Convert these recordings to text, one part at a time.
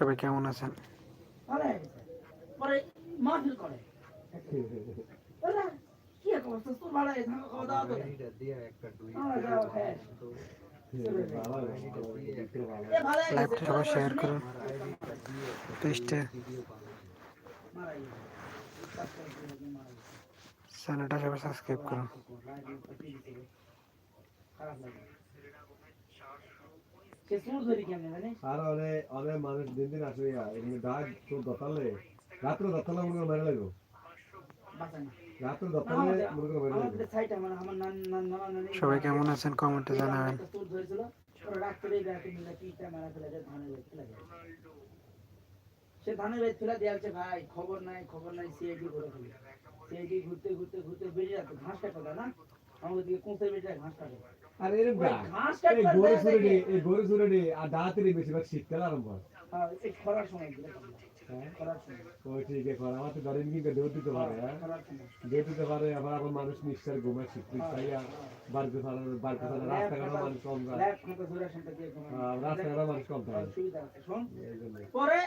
সবাই কেমন আছেন? লাইভটা সবাই শেয়ার করুন। পেজটা। চ্যানেলটা সবাই সাবস্ক্রাইব করুন খারাপ লাগে সে সুর ধরি কেমনে জানিস আর মানুষ দিন দিন এমনি ডাক তো দতালে। রাত্রে দতালে মনে মেরে লাগো সবাই কেমন আছেন কমেন্টে জানাবেন। সে ধানের বেদ ফেলে দেওয়া হচ্ছে ভাই খবর নাই খবর নাই সিআইডি করে ফেলে। সিআইডি ঘুরতে ঘুরতে ঘুরতে বেরিয়ে যাচ্ছে ঘাস কাটা না আমাদের দিকে কোঁচে বেরিয়ে যায় ঘাস কাটে। আর এই গরু দেয় এই গরু সুরে আর ডাহাতেরই বেশিরভাগ শীতকাল আরম্ভ। হয় হ্যাঁ, খরার সময়। হ্যাঁ ঠিক আছে আমার তো ধরেন কি দৌড় দিতে পারে হ্যাঁ? দৌড় দিতে পারে আবার আবার মানুষ শীত বাড়িতে বাড়িতে কম মানুষ কম থাকে সুবিধা আছে শোন। এই জন্য পরে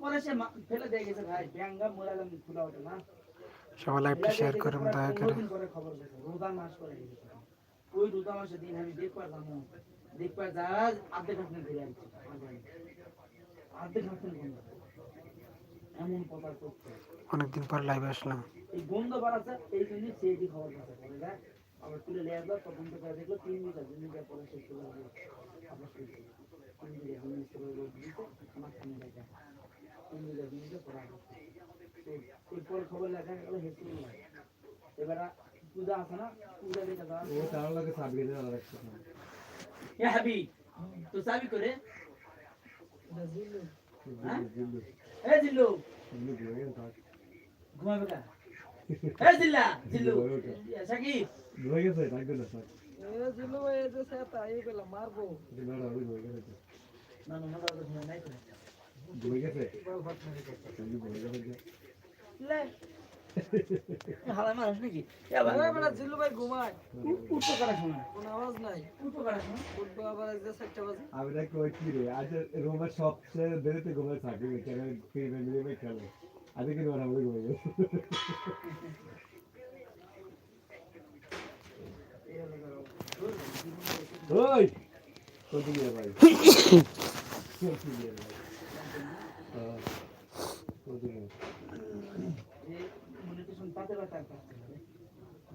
পরে সে ফেলে দিয়ে গেছে ভাই। ব্যাঙ্গা মোরালাম খোলা ওঠে না। সবাই লাইভটা শেয়ার করুন দয়া রোজা মাস করে গেছে ওই রোজা মাসের দিন আমি দেখবার যাব দেখবার যা আর্ধেক হাফনে ঘুরে আসছি আর্ধেক হাফনে গন্ধ এমন কথা করছে অনেকদিন পর লাইভে আসলাম। এই গন্ধ বাড়াচ্ছে এই জন্য সিআইডি খবর পাচ্ছে। পরে দেখ আবার তুলে নিয়ে আসলো তখন থেকে দেখল তিন মিটার তিন মিটার পরে শেষ করে দিল আবার শেষ তিন মিটার তিন মিটার করে রোদ দিতে আমার সামনে দেখা তিন মিটার তিন মিটার পরে আবার খবর লেখা গেল হেসে এবার পূজা আছে না পূজা দেখে যাওয়া ও তার লাগে সাবরি না রাখছে এ হাবি তো সাবি করে হ্যাঁ? জিল্লু এ জিল্লু জিল্লু ঘুমাবে কা এ জিল্লা জিল্লু সাকিব ঘুরে গেছে থাকবে না থাক জিলু ভাই এই যে সেটা এই বেলা মারবো না না ওই গেছে না না মজা নাই জিল্লু ঘুরে গেছে লে হালাই মানুষ নাকি? বেলা ভাই ঘুমায়। করা শোনা কোনো আওয়াজ নাই। উঠো করা শোনা উঠবো আবার এই চারটা বাজে। আমি না কই কি রে আজ রোমের সবচেয়ে দেরিতে ঘুমায় থাকে ফিরে মিলে খেলে। আজ কি বলে ঘুরে ওই দিকে ভাই? দিকে ভাই হ্যাঁ কোন দিকে যে মনিটেশন পাতে পাতে আর পাচ্ছে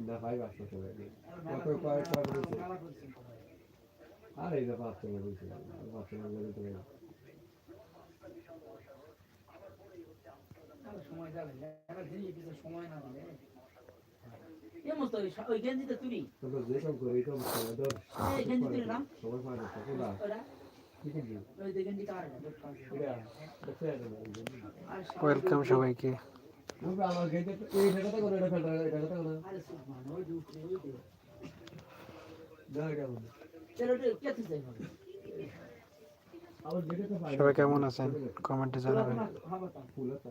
না ভাই বাসা চলে কত বলছে। আর এই না পাঁচ চলে বলছে পাঁচ চলে বলে তো সময় যাবে এবার দিল্লি কিছু সময় না দিলে ওই গেঞ্জিতে তুলি করে গেঞ্জি তুলি সবাই না না আর ওয়েলকাম সবাইকে তো সবাই কেমন আছেন? কমেন্টে জানাবেন। বাতা ফুল আছে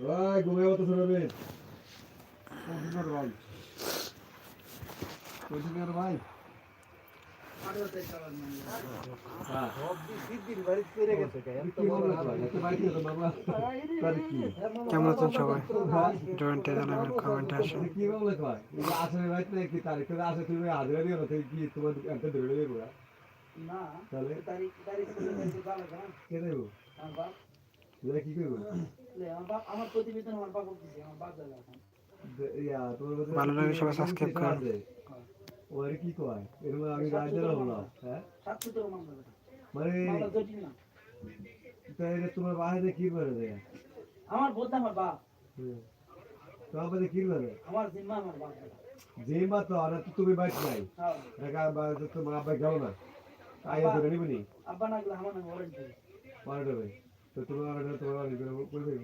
ওই কোথাকার ভাই। ভাই। না হ্যাঁ। দিদির বাড়ি ফিরে গেছে কি বলব এত বাইক নিয়ে তো বাবা। তার কি কেমন আছেন সবাই? জয়েন্টে জানাবেন কমেন্টে আসুন। আসলে না কি তারিখ। করে আসে তুমি হাজার দিয়ে না কি তোমার একটা ধরে দেবো না তাহলে? তারিখ তারিখ কে দেবো? আমার বাপ। এটা কি করব? আমার প্রতিবেদন আমার বাপ আমার বাপ জায়গা ভালো লাগলে সবাই subscribe করুন। ওর কি কয়? এরকম আমি রাজ্যের হলাম হ্যাঁ। মানে এটা তোমার বাইরে কি করে দেয়? আমার বলতে আমার বাপ। তোমার বাড়ি কি করে আমার জিম্মা আমার বাপ। দাদা। মা তো আর তুমি বাইক নাই। হ্যাঁ। ঢাকা বা তোমার আব্বা গেল না? আইয়া ধরে নিবনি? আব্বা না গেলে আমার নাম ওয়ারেন্টি পারে দেবে তো তোমার অর্ডার তোমার করে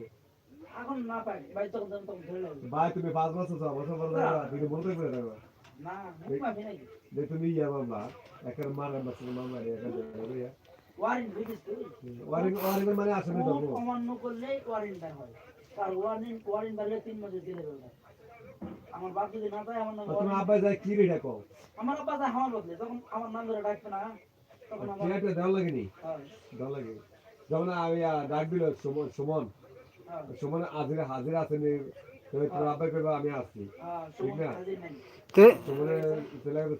এখন না পাই বাড়ি তখন তখন তখন ধরে লাগবে ভাই তুমি পাঁচ বছর ছ বছর পর যাবা তুমি বলতে পারে দেবা না মুখ মাফি নাকি যে তুমি ইয়া বাবা একটা মার বাচ্চা মামা রে একটা দেবে ওয়ারেন্ট বুঝিস তুই? ওয়ারিং ওয়ারিং মানে আসলে কোড দেবো অমান্য করলে ওয়ারেন্টটা হয়। তার ওয়ারেন্ট ওয়ারেন্ট বাড়লে তিন মাসে জেলে দেবে আমার বাপ যদি না আমার নাম তোমার আব্বা যায় কি রে ডাকো আমার আব্বা আমার বদলে যখন আমার নাম ধরে ডাকবে না তখন আমার লাগেনি? হ্যাঁ, লাগে আমি ডাক দিল সুমন সুমন সুমন হাজিরা হাজিরা আছেনি তুমি তোর আব্বা করবে আমি আসছি হ্যাঁ, ঠিক না? তে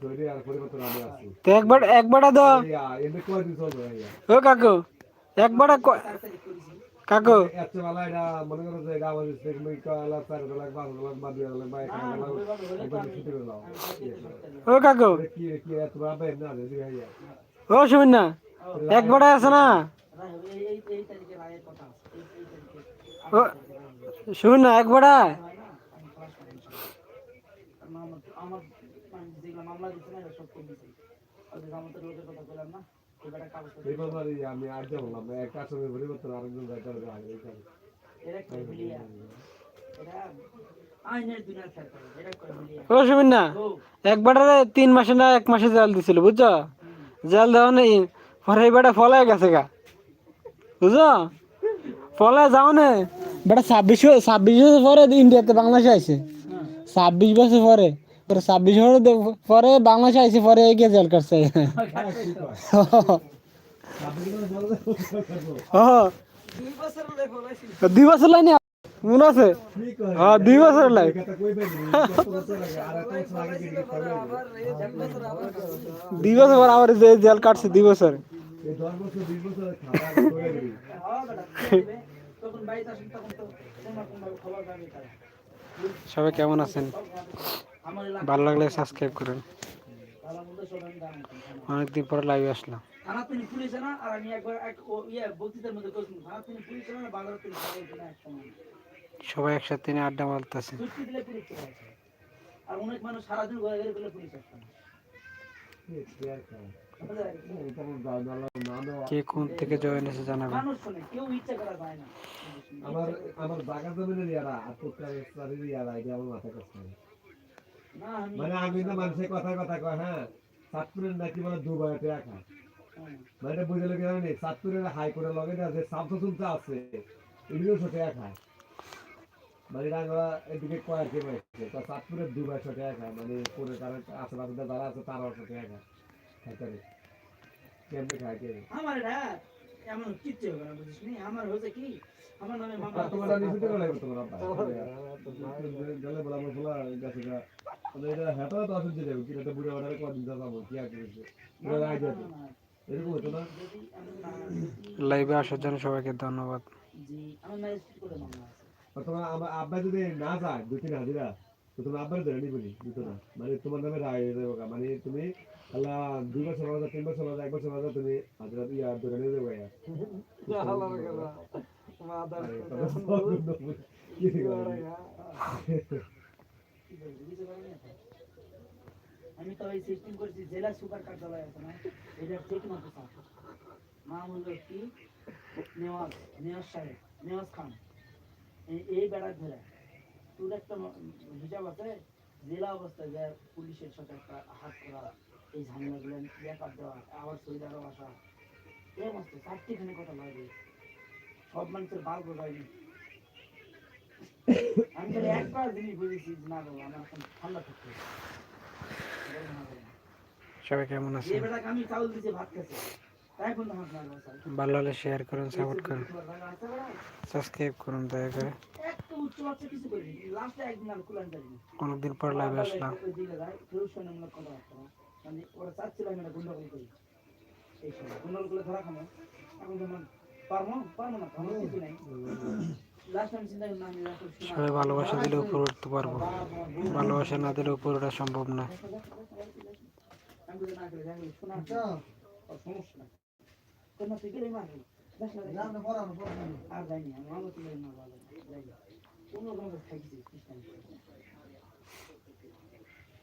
তৈরি আর পরিবর্তন আমি আসছি তে একবার একবারটা দাও ইয়া এমনি কয়দিন চলবে ও কাকু একবারটা ক- কাকু। এত এটা মনে করো যে এটা আমাদের চার পাঁচ বা দুই বা এক না, হলে তো একবার ছুটি করে দাও। না। ও কাকু। কি কি আছে দিবে ও শুন না। একবারটা আছে না? এই- এই- এই তারিখে রায়ের কথা আছে। এই- এই তারিখে ও শুন না একবারটা না, আমি আর যে জামাতের লোকের কথা বললাম না, একটা আসলে পরিবর্তন একবারে তিন মাসে না এক মাসে জাল দিছিল বুঝছ? জাল দেওয়া নেই পরে এই বেটা ফলায় গেছে গা। বুঝছ? ফলায় যাও না। বেটা ছাব্বিশ ছাব্বিশ বছর পরে ইন্ডিয়াতে বাংলাদেশে আইছে। হ্যাঁ। ছাব্বিশ বছর পরে। পরে ছাব্বিশ বছর পরে বাংলাদেশে আইছে পরে এগিয়ে জেল কাটছে ও। দুই বছর লাইনি মনে আছে? হ্যাঁ, দুই বছর কাটছি। দুই বছর পর আবার যে জেল কাটছে দুই বছর। এই 10 বছর 20 বছর খাওয়া করে দিবি বেটা, দিয়ে দিবে। তখন বাড়িতে আসেন, তখন তো কোনোরকম ভাবে খবর পাবে তারা। সবাই কেমন আছেন? ভালো লাগলে সাবস্ক্রাইব করুন। অনেকদিন পরে লাইভে আসলাম। তিনি ইয়ে তিনি তিনি সবাই একসাথে নিয়ে আড্ডা মারতেছে আর অনেক মানুষ সারাদিন ঘরে ঘরে গেলে পুলিশ আসে মন কে কোন থেকে জয়েন এসে জানাবেন মানুষ শোনে কেউ ইচ্ছা করা যায় না। আমার আমার জায়গা জমিনের ইয়ারা আত্মকার সারির ইয়ারা এটা আমার মাথা কাজ করে। মানে আমি না মানুষের কথা কথা কয় হ্যাঁ সাতপুরের নাকি বলে দুবার টাকা খায় হ্যাঁ। মানে বুঝে লোকে জানি সাতপুরের হাইকোর্টের লগে না যে সাবসা শুনতে আছে এগুলো সাথে খায় মানে আমরা এদিকে কয়েক কে পাইছে তা সাতপুরের দুবার সাথে খায় মানে পুরো তারা আশেপাশে যারা আছে তারাও সাথে খায় খাইতে কেমনে খায় আমার এটা এমন কিচ্ছু হবে না বুঝিস নি? আমার হয়েছে কি? আমার নামে মামলা তোমার আমি শুনতে গেলে তোমার আব্বা। গেলে বলা আমার বলা গেছে গা এটা হেঁটো তো আসলে যাবে কিন্তু এটা বুড়ো অর্ডারে কদিন যাব কি আর করেছে পুরো রায় যাবে এরকম হতো না? যদি আমি না লাইভে আসার জন্য সবাইকে ধন্যবাদ। জি আমার ম্যাজিস্ট্রেট করে মামলা তোমার আব্বা যদি না যায় দুই তিন হাজিরা তো তোমার আব্বার ধরে নিবি দুটো না। মানে তোমার নামে রায় হয়ে যাবে মানে তুমি আল্লাহ, দুই বছর বাজা তিন বছর বাজা এক বছর বাজা তুমি ইয়া ধরে নিয়ে। আমি এই জেলা না? এটা ঠিক নেওয়াজ নেওয়াজ সাহেব, নেওয়াজ খান। এই- বেড়া ধরে তোর একটা হিসাব আছে? জেলা অবস্থায় যে পুলিশের সাথে একটা হাত করা। এই ঝামেলাগুলো ব্যাপার দেওয়া আবার সৌদি আরব আসা। মস্ত চারটিখানে কথা লাগে সব মানুষের বাল বোঝায়নি আমি তো একবার জিনিস বুঝেছি না বাবা আমার এখন ঠান্ডা থাকতে। সবাই কেমন আছেন? আমি চাউল দিতে ভাত ভালো হলে শেয়ার করুন সাপোর্ট করুন। সাবস্ক্রাইব করুন দয়া করে। অনেকদিন পর লাইভে আসলাম। মানে ওরা চাচ্ছিল আমি একটা গুন্ডাগুল করি এই সময় গুন্ডাগুল করে ধরা খামো। এখন যেমন পারব পারব না কিছু নাই। সবাই ভালোবাসা দিলে উপরে উঠতে পারব। ভালোবাসা না দিলে উপরে ওঠা সম্ভব না। আর যাইনি আমি কোনো থাকছি খ্রিস্টান মেলা টিয়া করে করে, হ্যাঁ? মেলা টিয়া করে। তো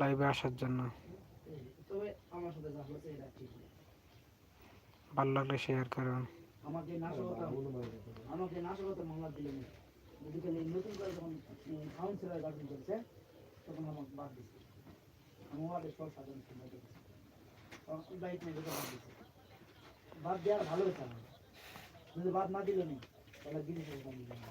লাইভে আসার জন্য। ভালো লাগলে শেয়ার করুন আমাকে আমাকে মামলা দিলেন নতুন করে যখন কাউন্সিলর করেছে তখন আমাকে বাদ দিচ্ছে আমি ওয়ার্ডের সব সাধারণ সম্পাদক আছি। তখন দায়িত্ব বাদ দিচ্ছে বাদ দেওয়ার ভালো আমার। যদি বাদ না দিলে নেই তাহলে গিরিশ না।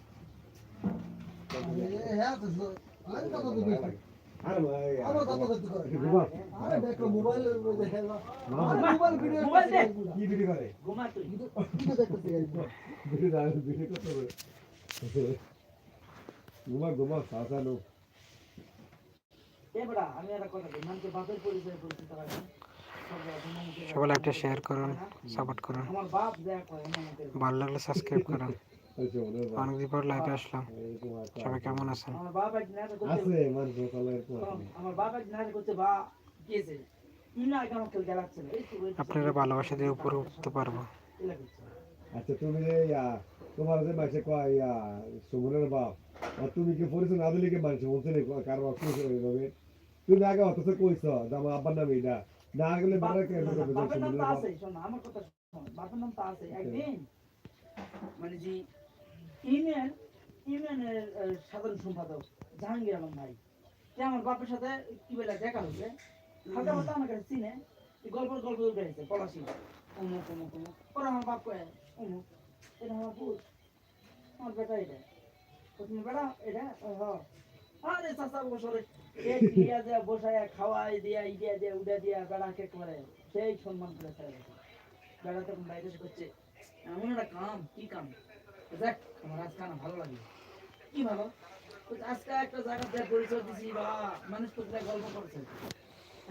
ঘুমা ঘুমা সাসানো একটা সবাই লাইভটা শেয়ার করুন সাপোর্ট করুন ভালো লাগলে সাবস্ক্রাইব করুন। অনেকদিন পর লাইভে আসলাম। সবাই কেমন আছেন? আপনারা ভালোবাসা দিয়ে উপরে উঠতে পারব। আচ্ছা তুমি যে ইয়া তোমার যে মাসে কয় ইয়া সুমনের বাপ আর তুমি কি পরিচয় না দিলে কি মানুষ বলছে না কার তুমি আগে অথচ কইছ যে আমার আব্বার নাম এইটা না গেলে বারে কে না, না, বাপের নাম তো আছে শোন আমার কথা শোন। বাপের নাম তো আছে। একদিন মানে যে ইউনিয়ন ইউনিয়নের সাধারণ সম্পাদক জাহাঙ্গীর আলম ভাই। সে আমার বাপের সাথে কি বলে দেখা হয়েছে। হালকা পাতা আমার কাছে চিনে। গল্প গল্প উঠে গেছে পলাশি। অমুক অমুক অমুক পরে আমার বাপ কয়ে অমুক এটা আমার পুত আমার বেটা এটা। তুমি বেটা এটা হ আরে চাচা বসরে দিয়া দিয়া বসায়া খাওয়াই দিয়া ইডিয়া দিয়া উডা দিয়া বেড়াকে করে, সেই সম্মান করে বেড়া তখন বাইরে করছে, এমন একটা কাম, কি কাম? দেখ আমার আজকে না ভালো লাগে। কি ভালো? আজকে একটা জায়গা পরিচয় দিছি বা মানুষ তো গল্প করছে।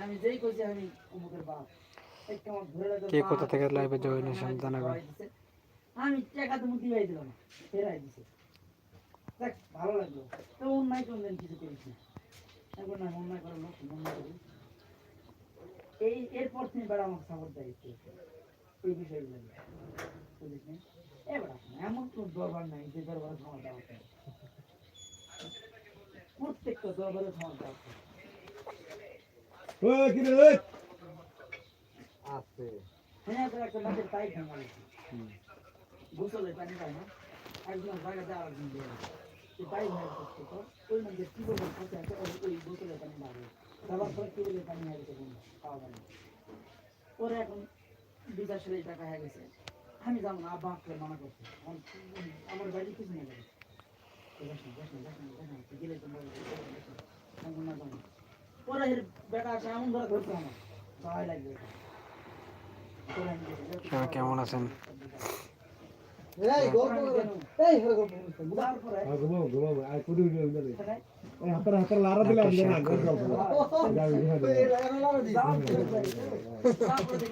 আমি যেই কইছি আমি অমুকের বাপ। কে কোথা থেকে হয়েছেন জানাবেন। টাকা দিলাম ফেরাই দিছে। দেখ ভালো লাগল। তো অন্যায় করলেন কিছু করিস এখন না অন্যায় করার লোক অন্যায় করি এই এরপর থেকে বেড়া আমাকে সাপোর্ট দেয় এই বিষয়গুলো নিয়ে। এবার এমন কোন দরবার নাই যে দরবারে ক্ষমা দেওয়া হয়। প্রত্যেকটা দরবারে ক্ষমা দেওয়া হয়। ওই কি রে ওই। আছে। হ্যাঁ একটা লোকের তাই ভাঙা গোসলে পানি পায় না। একজন দিয়ে সে করছে তো। ওই মধ্যে কি বলব করতে আছে? ওই ওই গোসলে পানি লাগে। তারপর পরে কি বলে পানি না। ওরে এখন বিচার সালে টাকা হয়ে গেছে। আমি যাব না আব্বা আমাকে মানা করছে। আমার- বাড়ি কিছু। পরে বেটা এমন ধরে ধরতে আমার। ভয় লাগবে। সবাই কেমন আছেন?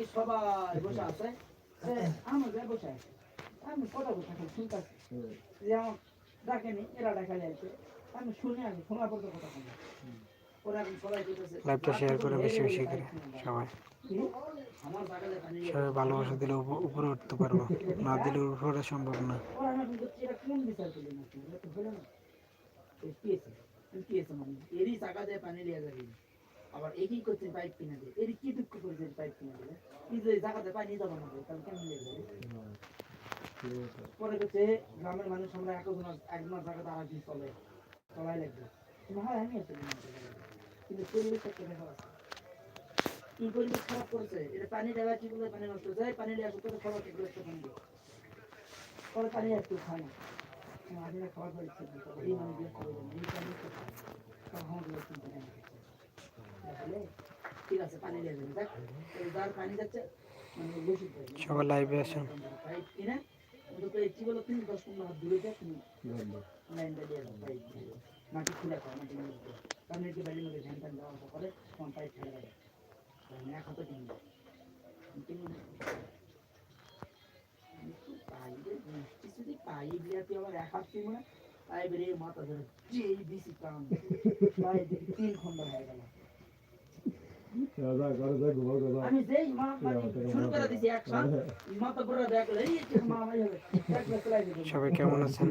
সবাই বসে আছে। আমার গায়ে বসে আছে আমি কথা শুনতেছি। যে আমার ডাকেনি এরা আছে আমি শুনে আছি শোনার পর তো কথা শুনি লাইভটা শেয়ার করে বেশি বেশি করে সবাই। সবাই ভালোবাসা দিলে উপ- উপরে উঠতে পারব। না দিলে উপরে সম্ভব না। মানে? এরই টাকা দিয়ে পানি লিয়ে যাবি। আবার একই করছে পাইপ কিনে দিয়ে। এর কি দুঃখ করেছে পাইপ কিনে দিলে এই যে জায়গাতে পানি যাব না তাহলে কেমন যাবে? পরে হচ্ছে গ্রামের মানুষ আমরা একজন একজনের জায়গাতে আর একদিন চলে, চলাই লাগবে। কিন্তু হয়, আমি আসলে কিন্তু পরিবেশটা কেমন আছে। কি পরিবেশ খারাপ করেছে? এটা পানি দেওয়া কি বলে? পানি নষ্ট যায় পানি দেওয়া করে খাবার ঠিক করে পানি দেয় পরে পানি একটু খায় না। আগে খাবার পরে এই মানে দিয়ে খাওয়া যায় এই পানি তো খায়। চিন্তা নেই ঠিক আছে পানি দিয়ে দেবেন দেখ। যার পানি যাচ্ছে মানে বসে পড়ে সবাই লাইভে আসুন। পাইপ কিনে তো একটি বলো তুমি দশ পনেরো হাত দূরে যাও তুমি লাইনটা দিয়ে দাও পাইপ। মাটি খুলে খাও মাটি মধ্যে কারণ এটি বাড়ির মধ্যে ধ্যান টান দেওয়া করে তোমার পাইপ ফেলে দেবে এক হাতে কিনবে কিনবে পাইপে যদি পাইপ দিয়ে তুই আবার এক হাত কিনবো না পাইপের এই মাথা ধরে যেই বেশি টান। পাইপ তিন খন্ড হয়ে গেল। আমি যেই শুরু করে দিছি অ্যাকশন মাথা পুরো দেখলে সবাই কেমন আছেন?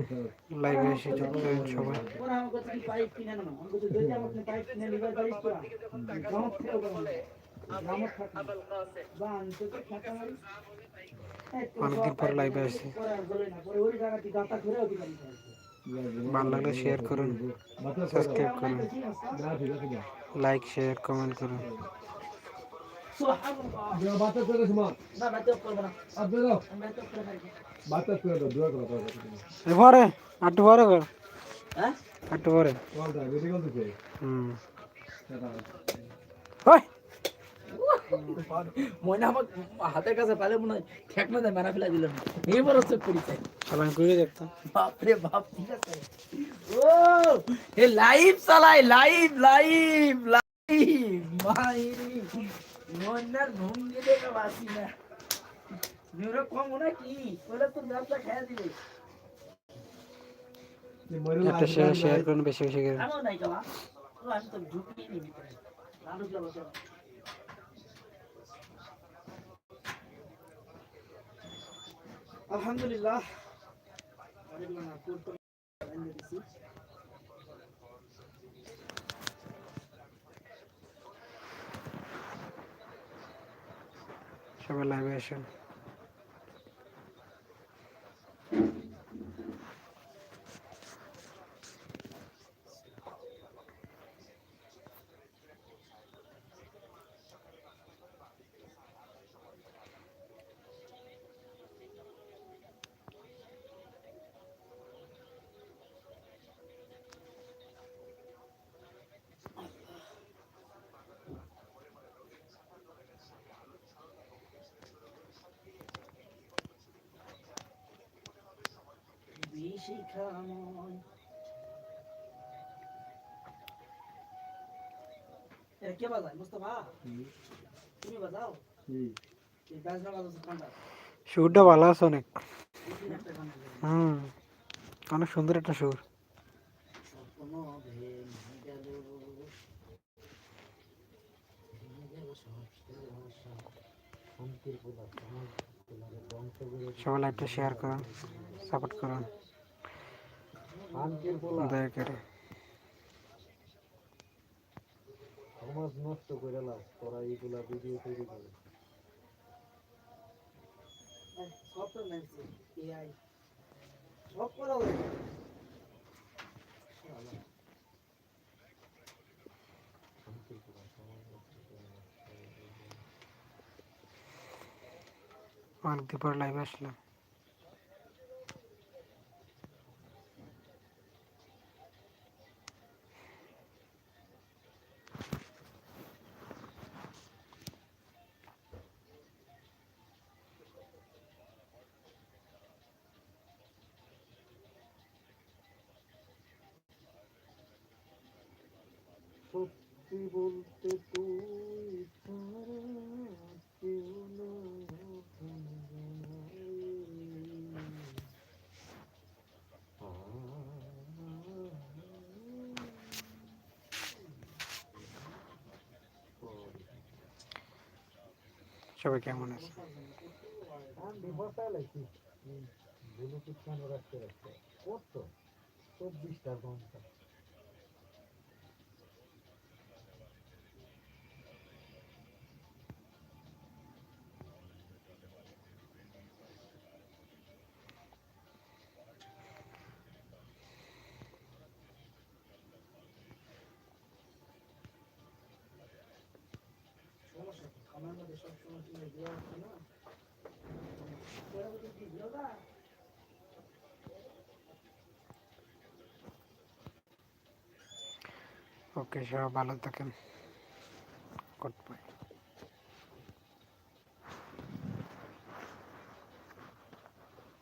লাইভে এসে যুক্ত হন সবাই। ওরা কি পাইপ কিনে যদি পাইপ কিনে নিবার পারিস তো। থাকা অনেকদিন পর লাইভে আসছি ভালো লাগলে শেয়ার করুন সাবস্ক্রাইব করুন লাইক শেয়ার কমেন্ট করুন। পরে আটটু পরে কর। হ্যাঁ? আটটু পরে হুম মনে আমার হাতের কাছে পালে মনে হয় ঠেক না মারা ফেলা দিল না। এবার হচ্ছে পরিচয় সবাই ঘুরে দেখতাম বাপরে বাপ ঠিক আছে। ও এ লাইভ চালাই লাইভ লাইভ লাইভ। মাইরি মন্নার ভঙ্গি দেখে বাসি না। নিউরো কম না কি? ওরা তো ব্যবসা খেয়ে দিবে। একটা শেয়ার শেয়ার করুন বেশি বেশি করে আমি তো ঢুকিয়ে নি ভিতরে না ঢুকলে বসে না। আলহামদুলিল্লাহ। সবাই লাইভে আসুন। বিশিখাময় এ কে বাজায়? মুস্তফা? তুমি বাজাও? এই বাজনা বাজাচ্ছে কোনটা? সুরটা ভালো আছে অনেক। হুম। অনেক সুন্দর একটা সুর। সবাই লাইভটা শেয়ার করুন সাপোর্ট করুন। দয়া সমাজ নষ্ট করে লাভ তোরা এইগুলা ভিডিও তৈরি করে। সব তো লাগছে এআই সব করা লাগে অনেকদিন পর লাইভে আসলাম। সত্যি বলতে তুই কেউ না সবাই কেমন আছে? চব্বিশটা ঘণ্টা ওকে সব ভালো থাকেন গুড বাই